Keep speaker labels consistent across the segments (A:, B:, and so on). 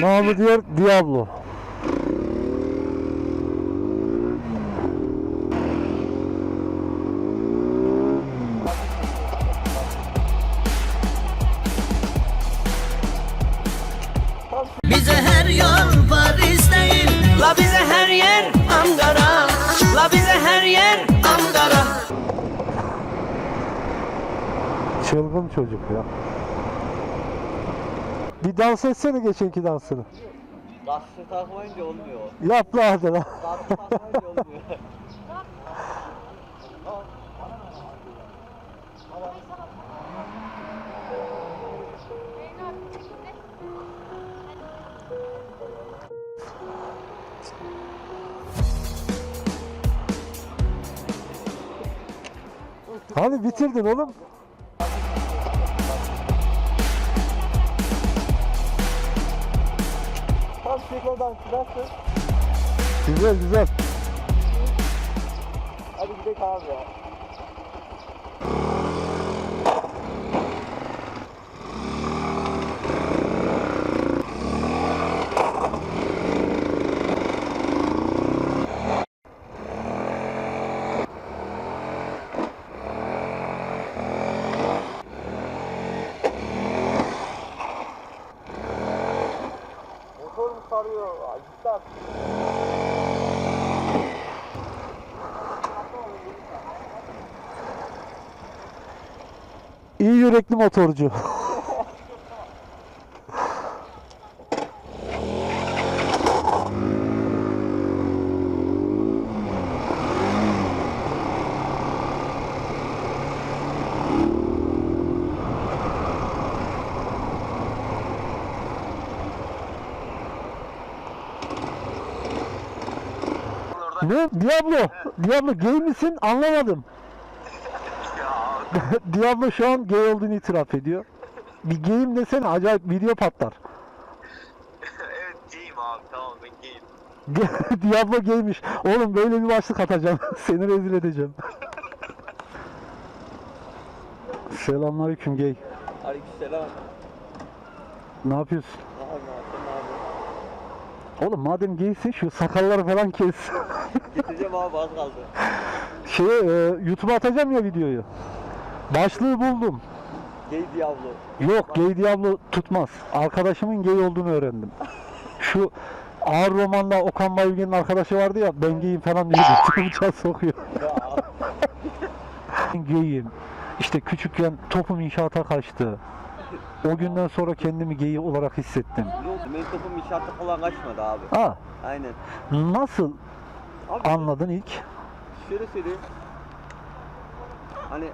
A: Namı diğer Diablo.
B: Bize her yol Paris değil La bize her yer Ankara La bize her yer Ankara
A: Çılgın çocuk ya. Bir dans etsene geçenki dansını.
C: Gazete takmayınca olmuyor.
A: Yap la hadi lan.
C: Gazete takmayınca olmuyor.
A: Hani bitirdin oğlum.
C: Tam çekodan nasıl?
A: Güzel güzel.
C: Hadi gidelim abi ya.
A: İyi yürekli motorcu. Ne? Diablo. Diablo gay misin? Anlamadım. Diablo şu an gay olduğunu itiraf ediyor. Bir gayim desene acayip video patlar.
D: evet giyim abi tamam ben giyim.
A: Diablo gaymiş. Oğlum böyle bir başlık atacağım. Seni rezil edeceğim. Selamünaleyküm gay.
C: Aleykümselam.
A: Ne yapıyorsun?
C: Ne yapıyorsun abi?
A: Oğlum madem gaysin şu sakalları falan kes.
C: Getireceğim abi az kaldı.
A: şey YouTube'a atacağım ya videoyu. Başlığı buldum.
C: Gay Diablo.
A: Yok gay Diablo tutmaz. Arkadaşımın gay olduğunu öğrendim. Şu ağır romanda Okan Bayülgen'in arkadaşı vardı ya ben gayim falan diyordu. Bıçağı sokuyor. Ben gayim. İşte küçükken topum inşaata kaçtı. O günden sonra kendimi gay olarak hissettim.
C: Yok benim topum inşaatta falan kaçmadı abi.
A: Aa,
C: Aynen.
A: nasıl
C: Abi
A: anladın ilk?
C: şöyle söyleyeyim. Hani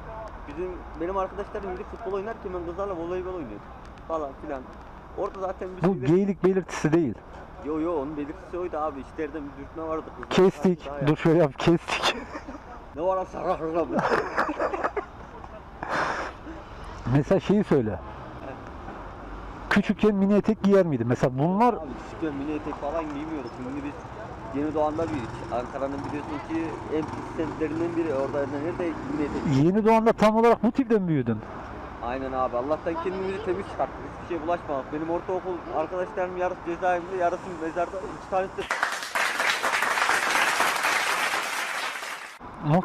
C: bizim benim arkadaşlarım biri futbol oynarken ben kızlarla voleybol oynuyordum falan filan. Orada zaten bir
A: Bu
C: şeyler...
A: gaylik belirtisi değil.
C: Yo yo onun belirtisi oydu abi. İçleriden bir dürtme vardı. Kızlar
A: Kestik.
C: daha
A: Dur şöyle yap. Kestik.
C: Ne var lan sarı bu?
A: Mesela şeyi söyle. Küçükken mini etek giyer miydin? Mesela bunlar
C: Abi küçükken mini etek falan giymiyorduk. Şimdi biz Yeni Doğan'da büyüdük. Ankara'nın biliyorsun ki en pis semtlerinden biri. Orada nerede etek?
A: yeni doğanda tam olarak bu tipten büyüdün.
C: Aynen abi. Allah'tan kendimizi temiz çıkarttık. Hiçbir şeye bulaşmadık. Benim ortaokul arkadaşlarım yarısı cezaevinde, yarısı mezarda. İki tanesi de
A: Mu-